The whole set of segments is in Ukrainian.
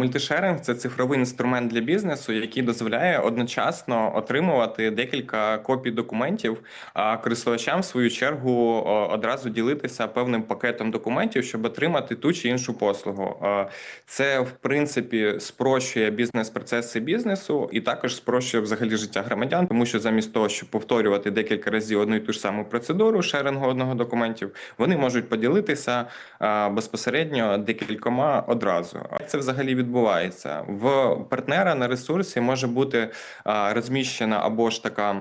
Мультишеринг це цифровий інструмент для бізнесу, який дозволяє одночасно отримувати декілька копій документів, а користувачам в свою чергу одразу ділитися певним пакетом документів, щоб отримати ту чи іншу послугу. Це в принципі спрощує бізнес-процеси бізнесу і також спрощує взагалі життя громадян, тому що замість того, щоб повторювати декілька разів одну і ту ж саму процедуру шерингу одного документів, вони можуть поділитися безпосередньо декількома одразу. Це взагалі відбувається в партнера на ресурсі може бути розміщена або ж така,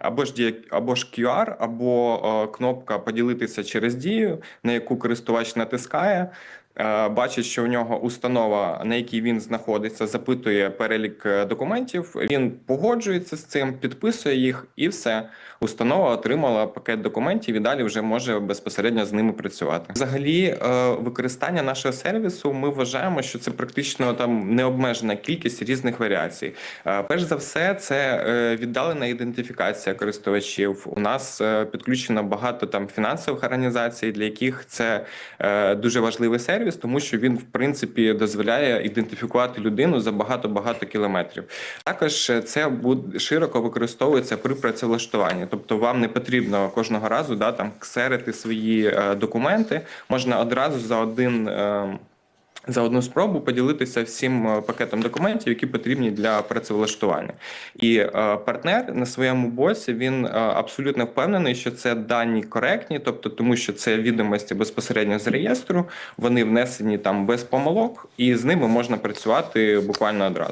або ж дія- або ж QR, або кнопка поділитися через дію, на яку користувач натискає. Е, Бачить, що у нього установа, на якій він знаходиться, запитує перелік е, документів. Він погоджується з цим, підписує їх, і все. Установа отримала пакет документів і далі вже може безпосередньо з ними працювати. Взагалі, е, використання нашого сервісу ми вважаємо, що це практично там необмежена кількість різних варіацій. Перш за все, це віддалена ідентифікація користувачів. У нас підключено багато там фінансових організацій, для яких це дуже важливий сервіс, тому що він в принципі дозволяє ідентифікувати людину за багато багато кілометрів. Також е, це буде широко використовується при працевлаштуванні, тобто вам не потрібно кожного разу да там ксерити свої е, документи. Можна одразу за один. За одну спробу поділитися всім е, пакетом документів, які потрібні для працевлаштування. І е, партнер на своєму боці він е, абсолютно впевнений, що це дані коректні, тобто тому, що це відомості безпосередньо з реєстру, вони внесені там без помилок, і з ними можна працювати буквально одразу.